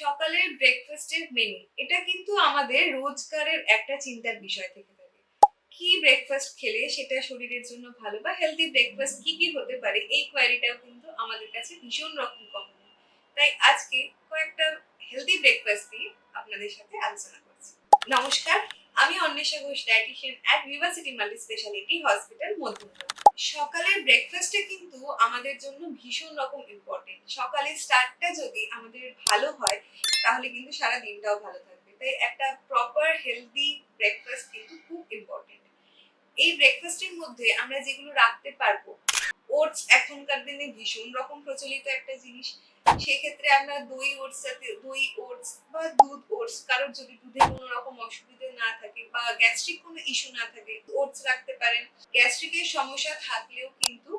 সকালের ব্রেকফাস্টের মেনু এটা কিন্তু আমাদের রোজকারের একটা চিন্তার বিষয় থেকে থাকে। কি ব্রেকফাস্ট খেলে সেটা শরীরের জন্য ভালো বা হেলদি ব্রেকফাস্ট কি কি হতে পারে, এই কোয়ারিটাও কিন্তু আমাদের কাছে ভীষণ রকম কম তাই আজকে কয়েকটা হেলদি ব্রেকফাস্ট নিয়ে আপনাদের সাথে আলোচনা করছি। নমস্কার, আমি Anwesha Ghosh dietitian at university multi speciality hospital Madhyamgram. সকালের ব্রেকফাস্টে কিন্তু আমাদের জন্য ভীষণ রকম ইম্পর্টেন্ট সকালের স্টার্টটা যদি আমাদের ভালো হয়, তাহলে কিন্তু সারা দিনটাও ভালো থাকবে। তাই একটা প্রপার হেলদি ব্রেকফাস্ট কিন্তু খুব ইম্পর্টেন্ট এই ব্রেকফাস্টের মধ্যে আমরা যেগুলো রাখতে পারব ওটস এখনকার দিনে ভীষণ রকম প্রচলিত একটা জিনিস। সেক্ষেত্রে আমরা দই ওটস সাথে দই ওটস বা দুধ ওটস কারোর যদি দুধে কোনো রকম অসুবিধে না থাকে বা গ্যাস্ট্রিক কোনো ইস্যু না থাকে ওটস রাখতে পারেন। গ্যাস্ট্রিকের সমস্যা থাকলেও কিন্তু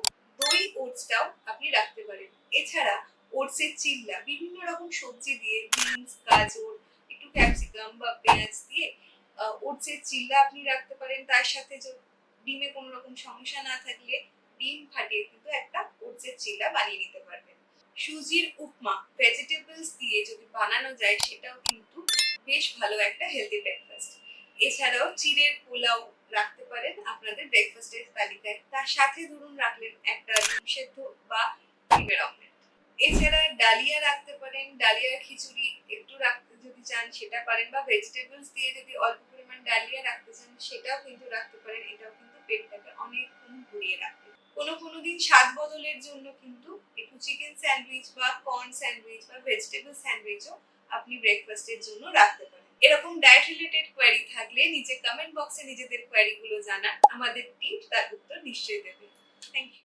দই ওটসটাও আপনি রাখতে পারেন। এছাড়া ওটসের চিল্লা, বিভিন্ন রকম সবজি দিয়ে বিনস, গাজর, একটু ক্যাপসিকাম বা পেঁয়াজ দিয়ে ওটসের চিল্লা আপনি রাখতে পারেন। তার সাথে ডিমে কোনো রকম সমস্যা না থাকলে ডিম ফাটিয়ে কিন্তু একটা ওটসের চিল্লা বানিয়ে নিতে পারবেন। সুজির উপমা ভেজিটেবলস দিয়ে যদি বানানো যায়, সেটাও কিন্তু বেশ ভালো একটা হেলদি ব্রেকফাস্ট এছাড়াও চিড়ের পোলাও রাখতে পারেন আপনাদের ব্রেকফাস্টের তালিকায়। তার সাথে ধরুন রাখলেন একটা ডিম সেদ্ধ বা ডিমের অমলেট এছাড়া ডালিয়া রাখতে পারেন ডালিয়ার খিচুড়ি একটু রাখতে যদি চান সেটা পারেন বা ভেজিটেবলস দিয়ে যদি অল্প পরিমাণ ডালিয়া রাখতে চান সেটাও কিন্তু রাখতে পারেন। এটাও কিন্তু পেটটাকে অনেকক্ষণ ভরিয়ে রাখবে। কোনো কোনো দিন স্বাদ বদলের জন্য কিন্তু একটু চিকেন স্যান্ডউইচ বা কর্ন স্যান্ডউইচ বা ভেজিটেবল স্যান্ডউইচও আপনি ব্রেকফাস্টের জন্য রাখতে পারেন। এরকম থাকলে নিচে কমেন্ট বক্সে নিজেদের কোয়ারিগুলো জানান। আমাদের টিম তার উত্তর নিশ্চয়ই দেবে। Thank you